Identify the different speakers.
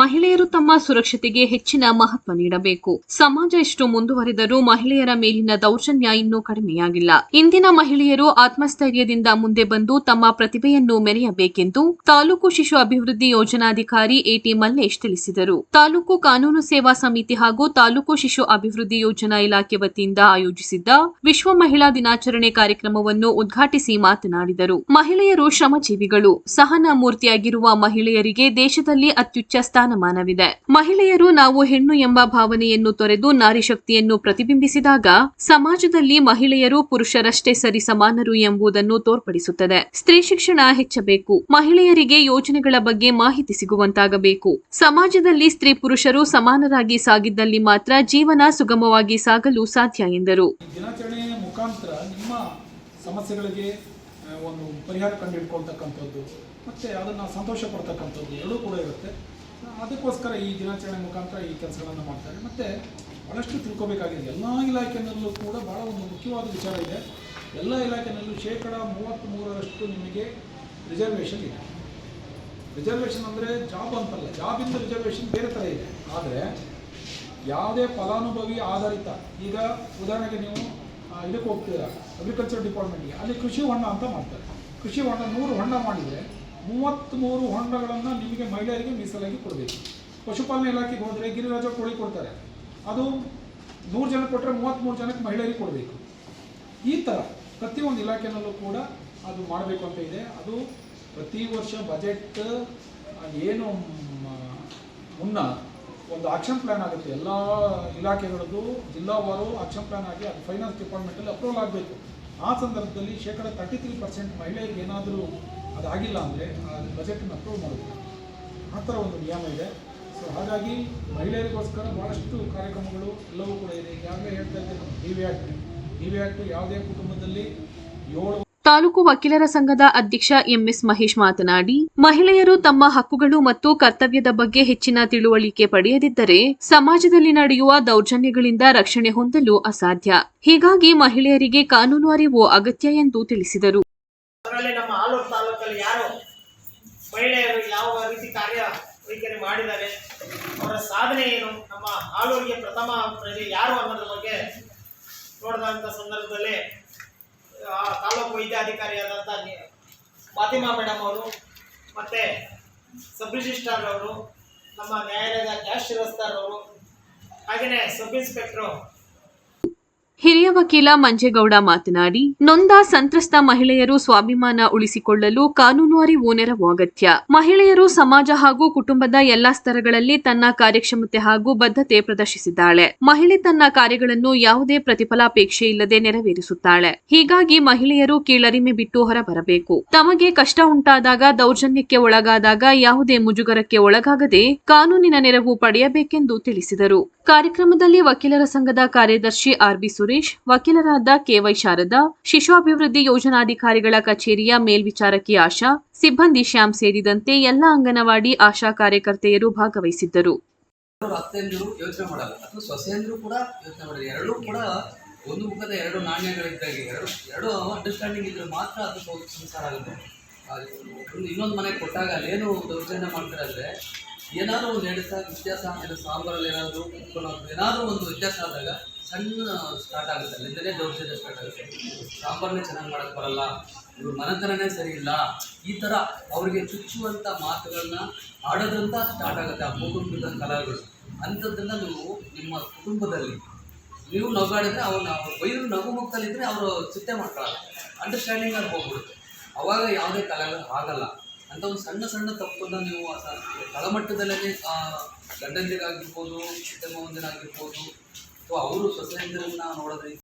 Speaker 1: ಮಹಿಳೆಯರು ತಮ್ಮ ಸುರಕ್ಷತೆಗೆ ಹೆಚ್ಚಿನ ಮಹತ್ವ ನೀಡಬೇಕು. ಸಮಾಜ ಎಷ್ಟು ಮುಂದುವರೆದರೂ ಮಹಿಳೆಯರ ಮೇಲಿನ ದೌರ್ಜನ್ಯ ಇನ್ನೂ ಕಡಿಮೆಯಾಗಿಲ್ಲ. ಇಂದಿನ ಮಹಿಳೆಯರು ಆತ್ಮಸ್ಥೈರ್ಯದಿಂದ ಮುಂದೆ ಬಂದು ತಮ್ಮ ಪ್ರತಿಭೆಯನ್ನು ಮೆರೆಯಬೇಕೆಂದು ತಾಲೂಕು ಶಿಶು ಅಭಿವೃದ್ಧಿ ಯೋಜನಾಧಿಕಾರಿ ಎಟಿ ಮಲ್ಲೇಶ್ ತಿಳಿಸಿದರು. ತಾಲೂಕು ಕಾನೂನು ಸೇವಾ ಸಮಿತಿ ಹಾಗೂ ತಾಲೂಕು ಶಿಶು ಅಭಿವೃದ್ಧಿ ಯೋಜನಾ ಇಲಾಖೆ ವತಿಯಿಂದ ಆಯೋಜಿಸಿದ್ದ ವಿಶ್ವ ಮಹಿಳಾ ದಿನಾಚರಣೆ ಕಾರ್ಯಕ್ರಮವನ್ನು ಉದ್ಘಾಟಿಸಿ ಮಾತನಾಡಿದರು. ಮಹಿಳೆಯರು ಶ್ರಮಜೀವಿಗಳು. ಸಹನ ಮೂರ್ತಿಯಾಗಿರುವ ಮಹಿಳೆಯರಿಗೆ ದೇಶದಲ್ಲಿ ಅತ್ಯುಚ್ಚ ಸ್ಥಾನಮಾನವಿದೆ ಮಹಿಳೆಯರು ನಾವು ಹೆಣ್ಣು ಎಂಬ ಭಾವನೆಯನ್ನು ತೊರೆದು ನಾರಿ ಶಕ್ತಿಯನ್ನು ಪ್ರತಿಬಿಂಬಿಸಿದಾಗ ಸಮಾಜದಲ್ಲಿ ಮಹಿಳೆಯರು ಪುರುಷರಷ್ಟೇ ಸರಿ ಸಮಾನರು ಎಂಬುದನ್ನು ತೋರ್ಪಡಿಸುತ್ತದೆ. ಸ್ತ್ರೀ ಶಿಕ್ಷಣ ಹೆಚ್ಚಬೇಕು. ಮಹಿಳೆಯರಿಗೆ ಯೋಜನೆಗಳ ಬಗ್ಗೆ ಮಾಹಿತಿ ಸಿಗುವಂತಾಗಬೇಕು. ಸಮಾಜದಲ್ಲಿ ಸ್ತ್ರೀ ಪುರುಷರು ಸಮಾನರಾಗಿ ಸಾಗಿದ್ದಲ್ಲಿ ಮಾತ್ರ ಜೀವನ ಸುಗಮವಾಗಿ ಸಾಗಲು ಸಾಧ್ಯ ಎಂದರು.
Speaker 2: ಒಂದು ಪರಿಹಾರ ಕಂಡುಹಿಡ್ಕೊಳ್ತಕ್ಕಂಥದ್ದು, ಮತ್ತೆ ಅದನ್ನು ಸಂತೋಷ ಪಡ್ತಕ್ಕಂಥದ್ದು ಎರಡೂ ಕೂಡ ಇರುತ್ತೆ. ಅದಕ್ಕೋಸ್ಕರ ಈ ದಿನಾಚರಣೆ ಮುಖಾಂತರ ಈ ಕೆಲಸಗಳನ್ನು ಮಾಡ್ತಾರೆ ಮತ್ತು ಭಾಳಷ್ಟು ತಿಳ್ಕೊಬೇಕಾಗಿದೆ. ಎಲ್ಲ ಇಲಾಖೆನಲ್ಲೂ ಕೂಡ ಭಾಳ ಒಂದು ಮುಖ್ಯವಾದ ವಿಚಾರ ಇದೆ. ಎಲ್ಲ ಇಲಾಖೆಯಲ್ಲೂ ಶೇಕಡ ಮೂವತ್ತ್ಮೂರರಷ್ಟು ನಿಮಗೆ ರಿಸರ್ವೇಷನ್ ಇದೆ. ರಿಸರ್ವೇಷನ್ ಅಂದರೆ ಜಾಬ್ ಅಂತಲ್ಲ ಜಾಬಿಂದ ರಿಸರ್ವೇಷನ್ ಬೇರೆ ಥರ ಇದೆ. ಆದರೆ ಯಾವುದೇ ಫಲಾನುಭವಿ ಆಧಾರಿತ, ಈಗ ಉದಾಹರಣೆಗೆ ನೀವು ಇದಕ್ಕೆ ಹೋಗ್ತೀರಾ ಅಗ್ರಿಕಲ್ಚರ್ ಡಿಪಾರ್ಟ್ಮೆಂಟ್ಗೆ ಅಲ್ಲಿ ಕೃಷಿ ಹೊಂಡ ಅಂತ ಮಾಡ್ತಾರೆ. ಕೃಷಿ ಹೊಂಡ ನೂರು ಹೊಂಡ ಮಾಡಿದರೆ ಮೂವತ್ತ್ಮೂರು ಹೊಂಡಗಳನ್ನು ನಿಮಗೆ ಮಹಿಳೆಯರಿಗೆ ಮೀಸಲಾಗಿ ಕೊಡಬೇಕು. ಪಶುಪಾಲನೆ ಇಲಾಖೆಗೆ ಹೋದರೆ ಗಿರಿರಾಜ ಕೋಳಿ ಕೊಡ್ತಾರೆ. ಅದು ನೂರು ಜನಕ್ಕೆ ಕೊಟ್ಟರೆ ಮೂವತ್ತ್ಮೂರು ಜನಕ್ಕೆ ಮಹಿಳೆಯರಿಗೆ ಕೊಡಬೇಕು. ಈ ಥರ ಪ್ರತಿಯೊಂದು ಇಲಾಖೆನಲ್ಲೂ ಕೂಡ ಅದು ಮಾಡಬೇಕು ಅಂತ ಇದೆ. ಅದು ಪ್ರತಿ ವರ್ಷ ಬಜೆಟ್ ಏನು, ಮುನ್ನ ಒಂದು ಆಕ್ಷನ್ ಪ್ಲ್ಯಾನ್ ಆಗುತ್ತೆ. ಎಲ್ಲ ಇಲಾಖೆಗಳದ್ದು ಜಿಲ್ಲಾವಾರು ಆಕ್ಷನ್ ಪ್ಲ್ಯಾನ್ ಆಗಿ ಅದು ಫೈನಾನ್ಸ್ ಡಿಪಾರ್ಟ್ಮೆಂಟಲ್ಲಿ ಅಪ್ರೂವಲ್ ಆಗಬೇಕು. ಆ ಸಂದರ್ಭದಲ್ಲಿ ಶೇಕಡ ತರ್ಟಿ ತ್ರೀ ಪರ್ಸೆಂಟ್ ಮಹಿಳೆಯರಿಗೆ ಏನಾದರೂ ಅದಾಗಿಲ್ಲ ಅಂದರೆ ಆ ಬಜೆಟನ್ನು ಅಪ್ರೂವ್ ಮಾಡಬೇಕು ಆ ಥರ ಒಂದು ನಿಯಮ ಇದೆ. ಸೊ ಹಾಗಾಗಿ ಮಹಿಳೆಯರಿಗೋಸ್ಕರ ಭಾಳಷ್ಟು ಕಾರ್ಯಕ್ರಮಗಳು ಎಲ್ಲವೂ ಕೂಡ ಇದೆ. ಈಗಾಗಲೇ ಹೇಳ್ತಾ ಇದ್ದೆ D V act D V act ಯಾವುದೇ ಕುಟುಂಬದಲ್ಲಿ ಏಳು
Speaker 1: ತಾಲೂಕು ವಕೀಲರ ಸಂಘದ ಅಧ್ಯಕ್ಷ ಎಂಎಸ್ ಮಹೇಶ್ ಮಾತನಾಡಿ, ಮಹಿಳೆಯರು ತಮ್ಮ ಹಕ್ಕುಗಳು ಮತ್ತು ಕರ್ತವ್ಯದ ಬಗ್ಗೆ ಹೆಚ್ಚಿನ ತಿಳುವಳಿಕೆ ಪಡೆಯದಿದ್ದರೆ ಸಮಾಜದಲ್ಲಿ ನಡೆಯುವ ದೌರ್ಜನ್ಯಗಳಿಂದ ರಕ್ಷಣೆ ಹೊಂದಲು ಅಸಾಧ್ಯ. ಹೀಗಾಗಿ ಮಹಿಳೆಯರಿಗೆ ಕಾನೂನು ಅರಿವು ಅಗತ್ಯ ಎಂದು ತಿಳಿಸಿದರು
Speaker 3: ಅದರಲ್ಲಿ ನಮ್ಮ ಆಲೂರು ತಾಲೂಕಲ್ಲಿ ಯಾರು ಮಹಿಳೆಯರು ಯಾವ ರೀತಿ ಕಾರ್ಯ ವೈಖರಿ ಮಾಡಿದ್ದಾರೆ, ಅವರ ಸಾಧನೆ ಏನು, ನಮ್ಮ ಆಲೂರಿಗೆ ಪ್ರಥಮ ಪ್ರಜೆ ಯಾರು ಅನ್ನೋದ್ರ ಬಗ್ಗೆ ನೋಡಿದಂಥ ಸಂದರ್ಭದಲ್ಲಿ ತಾಲೂಕು ವೈದ್ಯಾಧಿಕಾರಿಯಾದಂಥ ಮಾತಿಮಾ ಮೇಡಮ್ ಅವರು, ಮತ್ತು ಸಬ್ ರಿಜಿಸ್ಟ್ರಾರ್ ಅವರು, ನಮ್ಮ ನ್ಯಾಯಾಲಯದ ಕ್ಯಾಶ್ ಶಿರಸ್ತಾರ್ ಅವರು ಹಾಗೆಯೇ ಸಬ್ ಇನ್ಸ್ಪೆಕ್ಟ್ರು
Speaker 1: ಹಿರಿಯ ವಕೀಲ ಮಂಜೇಗೌಡ ಮಾತನಾಡಿ, ನೊಂದ ಸಂತ್ರಸ್ತ ಮಹಿಳೆಯರು ಸ್ವಾಭಿಮಾನ ಉಳಿಸಿಕೊಳ್ಳಲು ಕಾನೂನು ಅರಿವು ನೆರವು ಅಗತ್ಯ. ಮಹಿಳೆಯರು ಸಮಾಜ ಹಾಗೂ ಕುಟುಂಬದ ಎಲ್ಲಾ ಸ್ತರಗಳಲ್ಲಿ ತನ್ನ ಕಾರ್ಯಕ್ಷಮತೆ ಹಾಗೂ ಬದ್ಧತೆ ಪ್ರದರ್ಶಿಸಿದ್ದಾಳೆ. ಮಹಿಳೆ ತನ್ನ ಕಾರ್ಯಗಳನ್ನು ಯಾವುದೇ ಪ್ರತಿಫಲಾಪೇಕ್ಷೆ ಇಲ್ಲದೆ ನೆರವೇರಿಸುತ್ತಾಳೆ. ಹೀಗಾಗಿ ಮಹಿಳೆಯರು ಕೀಳರಿಮೆ ಬಿಟ್ಟು ಹೊರಬರಬೇಕು. ತಮಗೆ ಕಷ್ಟ ಉಂಟಾದಾಗ, ದೌರ್ಜನ್ಯಕ್ಕೆ ಒಳಗಾದಾಗ ಯಾವುದೇ ಮುಜುಗರಕ್ಕೆ ಒಳಗಾಗದೆ ಕಾನೂನಿನ ನೆರವು ಪಡೆಯಬೇಕೆಂದು ತಿಳಿಸಿದರು. ಕಾರ್ಯಕ್ರಮದಲ್ಲಿ ವಕೀಲರ ಸಂಘದ ಕಾರ್ಯದರ್ಶಿ ಆರ್ಬಿ ಸುರೇಶ್, ವಕೀಲರಾದ ಕೆವೈ ಶಾರದಾ ಶಿಶು ಅಭಿವೃದ್ಧಿ ಯೋಜನಾಧಿಕಾರಿಗಳ ಕಚೇರಿಯ ಮೇಲ್ವಿಚಾರಕಿ ಆಶಾ, ಸಿಬ್ಬಂದಿ ಶ್ಯಾಮ್ ಸೇರಿದಂತೆ ಎಲ್ಲ ಅಂಗನವಾಡಿ ಆಶಾ ಕಾರ್ಯಕರ್ತೆಯರು ಭಾಗವಹಿಸಿದ್ದರು.
Speaker 4: ಎರಡೂ ಒಂದು ಮುಖದ ಎರಡು ನಾಣ್ಯಗಳಿದ್ದಾಗೆ, ಎರಡು ಎರಡು ಅಂಡರ್ಸ್ಟ್ಯಾಂಡಿಂಗ್ ಇದ್ರೆ ಮಾತ್ರ ಅದು ಸೌ- ಸಂಸಾರ ಆಗುತ್ತೆ. ಇನ್ನೊಂದು ಮನೆಗೆ ಕೊಟ್ಟಾಗ ಅಲ್ಲೇನು ದೌರ್ಜನ್ಯ ಮಾಡ್ತಾರೆ ಅಂದರೆ, ಏನಾದರೂ ಒಂದು ಎಡಿಸ ವ್ಯತ್ಯಾಸ ಏನಾದರೂ ಸಾಂಬಾರಲ್ಲಿ ಏನಾದರೂ ಏನಾದರೂ ಒಂದು ವ್ಯತ್ಯಾಸ ಆದಾಗ ಸಣ್ಣ ಸ್ಟಾರ್ಟ್ ಆಗುತ್ತೆ. ಅಲ್ಲಿಂದಲೇ ದೌರ್ಜನ್ಯ ಸ್ಟಾರ್ಟ್ ಆಗುತ್ತೆ. ಸಾಂಬಾರನ್ನೇ ಚೆನ್ನಾಗಿ ಮಾಡಕ್ಕೆ ಬರಲ್ಲ. ಇವ್ರ ಮನೆತನನೇ ಸರಿ ಇಲ್ಲ. ಈ ಥರ ಅವರಿಗೆ ಚುಚ್ಚುವಂಥ ಮಾತುಗಳನ್ನ ಆಡೋದ್ರಿಂದ ಸ್ಟಾರ್ಟ್ ಆಗುತ್ತೆ ಆ ಕುಟುಂಬದ ಕಲಾಗಳು ಅಂಥದ್ದನ್ನು ನೀವು ನಿಮ್ಮ ಕುಟುಂಬದಲ್ಲಿ ನೀವು ನಗಾಡಿದ್ರೆ ಅವ್ರನ್ನ ಅವ್ರ ಬೈರು ನಗು ಮುಕ್ತಲ್ಲಿದ್ದರೆ ಅವರು ಚಿಂತೆ ಮಾಡ್ಕೊಳ್ಳಲ್ಲ. ಅಂಡರ್ಸ್ಟ್ಯಾಂಡಿಂಗ್ ಆಗಿ ಹೋಗ್ಬಿಡುತ್ತೆ. ಅವಾಗ ಯಾವುದೇ ಕಲೆಗಳು ಆಗಲ್ಲ ಅಂತ ಒಂದು ಸಣ್ಣ ಸಣ್ಣ ತಪ್ಪನ್ನು ನೀವು ತಳಮಟ್ಟದಲ್ಲೇ ಗಂಡಂದಿರಾಗಿರ್ಬೋದು ಚಿಕ್ಕಮ್ಮಂದಿರಾಗಿರ್ಬೋದು ಅವರು ಸೊಸೆಯಂದಿರನ್ನ ನೋಡೋದ್ರಿಂದ